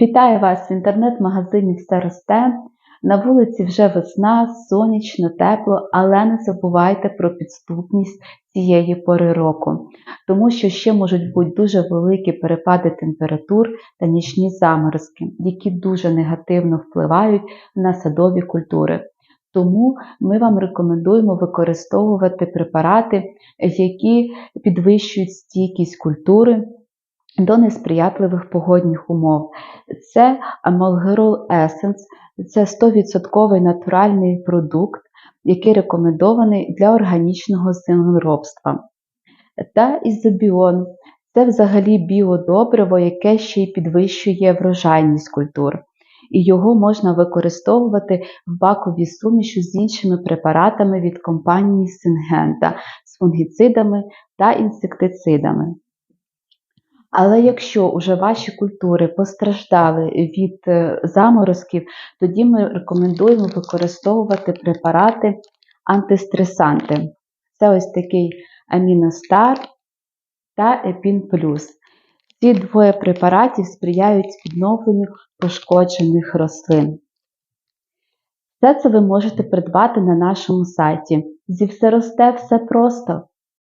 Вітаю вас в інтернет-магазині Все росте. На вулиці вже весна, сонячно, тепло, але не забувайте про підступність цієї пори року, тому що ще можуть бути дуже великі перепади температур та нічні заморозки, які дуже негативно впливають на садові культури. Тому ми вам рекомендуємо використовувати препарати, які підвищують стійкість культури до несприятливих погодних умов. Це Amolgerol Essence, це 100% натуральний продукт, який рекомендований для органічного землеробства. Та ізобіон це взагалі біодобриво, яке ще й підвищує врожайність культур. І його можна використовувати в баковій суміші з іншими препаратами від компанії Syngenta з фунгіцидами та інсектицидами. Але якщо уже ваші культури постраждали від е, заморозків, тоді ми рекомендуємо використовувати препарати антистресанти. Це ось такий Аміностар та Епін Плюс. Ці двоє препаратів сприяють відновленню пошкоджених рослин. Все це ви можете придбати на нашому сайті. Зі все росте все просто.